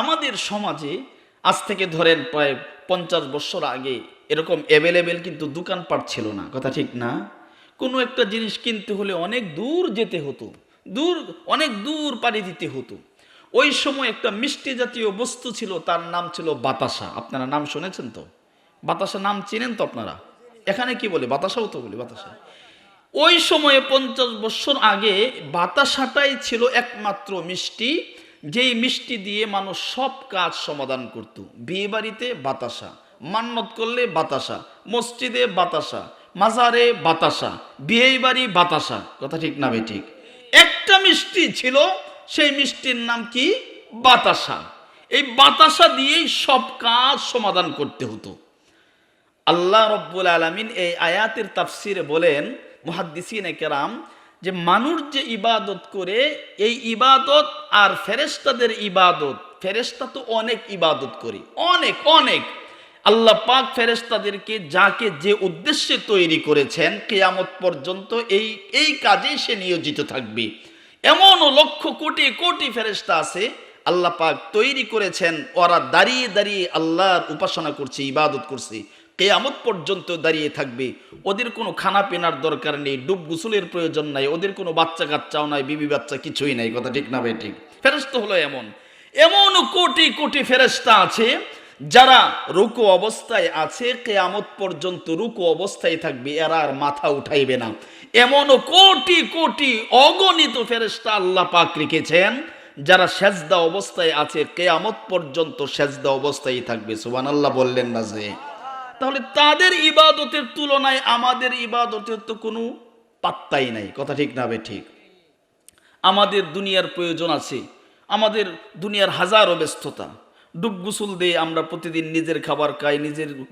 আমাদের সমাজে আজ থেকে ধরেন প্রায় পঞ্চাশ বছর আগে এরকম অ্যাভেলেবেল কিন্তু দোকানপাট ছিল না, কথা ঠিক না? কোনো একটা জিনিস কিনতে হলে অনেক দূর যেতে হতো, দূর, অনেক দূর পাড়ি দিতে হতো। ওই সময় একটা মিষ্টি জাতীয় বস্তু ছিল, তার নাম ছিল বাতাসা। আপনারা নাম শুনেছেন তো? বাতাসা নাম চেনেন তো আপনারা? এখানে কি বলে? বাতাসাও তো বলে, বাতাসা। ওই সময়ে পঞ্চাশ বছর আগে বাতাসাটাই ছিল একমাত্র মিষ্টি যেই মিষ্টি দিয়ে মানুষ সব কাজ সমাধান করত বিয়ে বাড়িতে বাতাসা, মান্নত করলে বাতাসা, মসজিদে বাতাসা, মাজারে বাতাসা বিয়ে বাড়ি বাতাসা, কথা ঠিক না ঠিক? একটা মিষ্টি ছিল, সেই মিষ্টির নাম কি? বাতাসা। এই বাতাসা দিয়েই সব কাজ সমাধান করতে হতো। আল্লাহ রব্বুল আলমিন এই আয়াতের তাফসিরে বলেন, মুহাদ্দিসিন কেরাম যে মানুষ যে ইবাদত করে, এই ইবাদত আর ফেরেস্তাদের ইবাদত ফেরেস্তা তো অনেক ইবাদত করি, অনেক অনেক। আল্লাহ পাক ফেরেস্তাদেরকে যাকে যে উদ্দেশ্যে তৈরি করেছেন, কেয়ামত পর্যন্ত এই এই কাজে সে নিয়োজিত থাকবে। এমনও লক্ষ কোটি কোটি ফেরেস্তা আছে, আল্লাহ পাক তৈরি করেছেন, ওরা দাঁড়িয়ে দাঁড়িয়ে আল্লাহর উপাসনা করছে, ইবাদত করছে। কেয়ামত পর্যন্ত দাঁড়িয়ে থাকবে। ওদের কোনো খানা পেনার দরকার নেই, ডুব গুসুলের প্রয়োজন নাই, ওদের কোনো বাচ্চা কাচ্চাও নাই বিবি বাচ্চা কিছুই নাই, কথা ঠিক না ভাই, ঠিক। ফেরস্ত হলো এমন। এমন কোটি কোটি ফেরেস্তা আছে, যারা রুকু অবস্থায় আছে, কেয়ামত পর্যন্ত রুকু অবস্থায় থাকবে, এরা আর মাথা উঠাইবে না। এমনও কোটি কোটি অগণিত ফেরেস্তা আল্লাহ পাক রেখেছেন, যারা সেজদা অবস্থায় আছে, কেয়ামত পর্যন্ত সেজদা অবস্থায় থাকবে সুবান আল্লাহ বললেন না যে। তাহলে তাদের ইবাদতের তুলনায় আমাদের ইবাদতের তো কোনো পাত্তাই নাই। কথা ঠিক না ঠিক? আমাদের দুনিয়ার প্রয়োজন আছে। আমাদের দুনিয়ার হাজারো ব্যস্ততা। ডুব গুসুল দিয়ে আমরা প্রতিদিন নিজের খাবার খাই, নিজের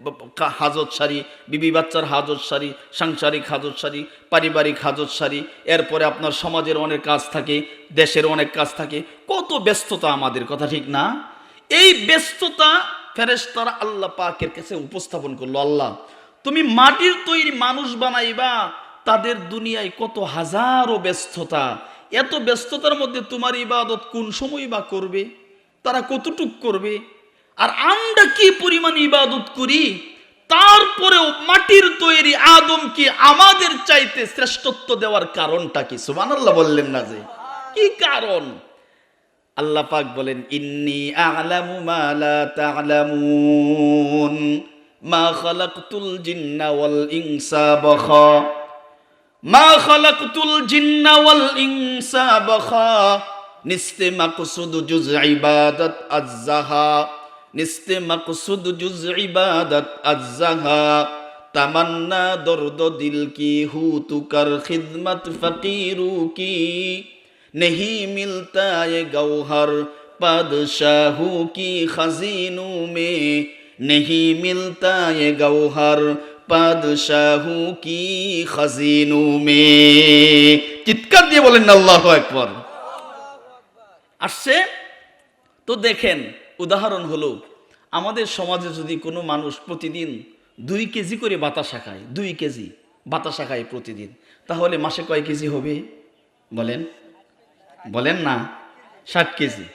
হাজত সারি, বিবি বাচ্চার হাজত সারি, সাংসারিক হাজত সারি, পারিবারিক হাজত সারি, এরপরে আপনার সমাজের অনেক কাজ থাকে, দেশের অনেক কাজ থাকে। কত ব্যস্ততা আমাদের, কথা ঠিক না? এই ব্যস্ততা ফেরেশতারা আল্লাহ পাকের কাছে উপস্থাপন করল, আল্লাহ, তুমি মাটির তৈরি মানুষ বানাইবা, তাদের দুনিয়ায় কত হাজারো ব্যস্ততা। এত ব্যস্ততার মধ্যে তোমার ইবাদত কোন সময় বা করবে? তারা কতটুক করবে? আর আমরা কি পরিমাণ ইবাদত করি? তারপরেও মাটির তৈরি আদমকে আমাদের চাইতে শ্রেষ্ঠত্ব দেওয়ার কারণটা কি? সুবহানাল্লাহ বললেন না যে? কি কারণ? আল্লাহ পাক বলেন, ইন্নি আ'লামু মা লা তা'লামুন। মা খালাকতুল জিন্না ওয়াল ইনসা বাখা। মা খালাকতুল জিন্না ওয়াল ইনসা বাখা। নিস্তে মাকসুদ জুজ ইবাদত আজ্জাহা। নিস্তে মাকসুদ জুজ ইবাদত আজ্জাহা। তামান্না দর্দ দিল কি হু তুকার খিদমত ফকিরু কি। नहीं मिलता ये गौहर बादशाहू की खजीनों में नहीं मिलता ये गौहर বাদশাহু কি খাজিনু মে চিৎকার দিয়ে বলেন না আল্লাহ একবার আসছে তো দেখেন উদাহরণ হলো আমাদের সমাজে যদি কোনো মানুষ প্রতিদিন দুই কেজি করে বাতাসা খায় দুই কেজি বাতাসা খায় প্রতিদিন তাহলে মাসে কয় কেজি হবে বলেন বলেন না, ষাট কেজি।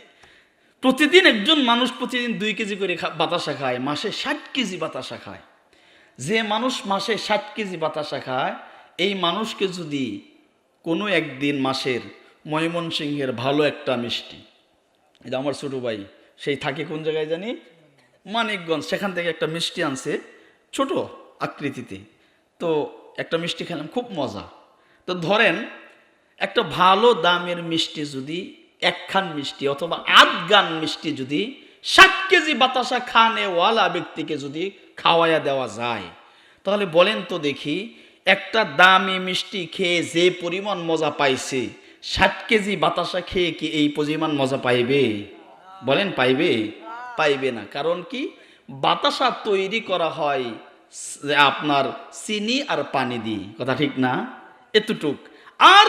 প্রতিদিন একজন মানুষ প্রতিদিন দুই কেজি করে বাতাসা খায়, মাসে ষাট কেজি বাতাসা খায়। যে মানুষ মাসে ষাট কেজি বাতাসা খায়, এই মানুষকে যদি কোনো একদিন মাসের ময়মনসিংহের ভালো একটা মিষ্টি, এটা আমার ছোটো ভাই, সেই থাকে কোন জায়গায় জানি? মানিকগঞ্জ, সেখান থেকে একটা মিষ্টি আনছে ছোট আকৃতিতে। তো একটা মিষ্টি খেলাম, খুব মজা। তো ধরেন একটা ভালো দামের মিষ্টি যদি, একখান মিষ্টি অথবা আধ গান মিষ্টি যদি, ষাট কেজি বাতাসা খানেওয়ালা ব্যক্তিকে যদি খাওয়াইয়া দেওয়া যায়, তাহলে বলেন তো দেখি, একটা দামি মিষ্টি খেয়ে যে পরিমাণ মজা পাইছে, ষাট কেজি বাতাসা খেয়ে কি এই পরিমাণ মজা পাইবে? বলেন পাইবে? পাইবে না। কারণ কি? বাতাসা তৈরি করা হয় আপনার চিনি আর পানি দিয়ে। কথা ঠিক না? এতটুক। আর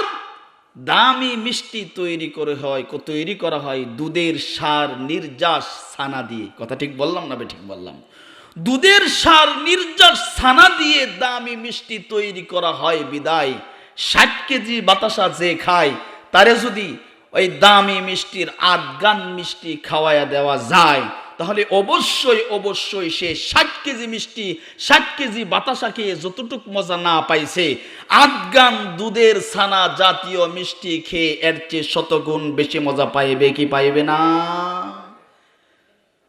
দামি মিষ্টি তৈরি করে হয় তৈরি করা হয় দুধের সার নির্যাস ছানা দিয়ে। কথা ঠিক বললাম না ঠিক বললাম? দুধের সার নির্যাস ছানা দিয়ে দামি মিষ্টি তৈরি করা হয় বিদায়। ষাট কেজি বাতাসা যে খায়, তারে যদি ওই দামি মিষ্টির আটগান মিষ্টি খাওয়ায়া দেওয়া যায়। তাহলে অবশ্যই অবশ্যই সে ষাট কেজি মিষ্টি, ষাট কেজি বাতাসা খেয়ে যতটুক মজা না পাইছে আফগান দুধের ছানা জাতীয় মিষ্টি খেয়ে এর চেয়ে শতগুণ বেশি মজা পাইবে কি পাইবে না?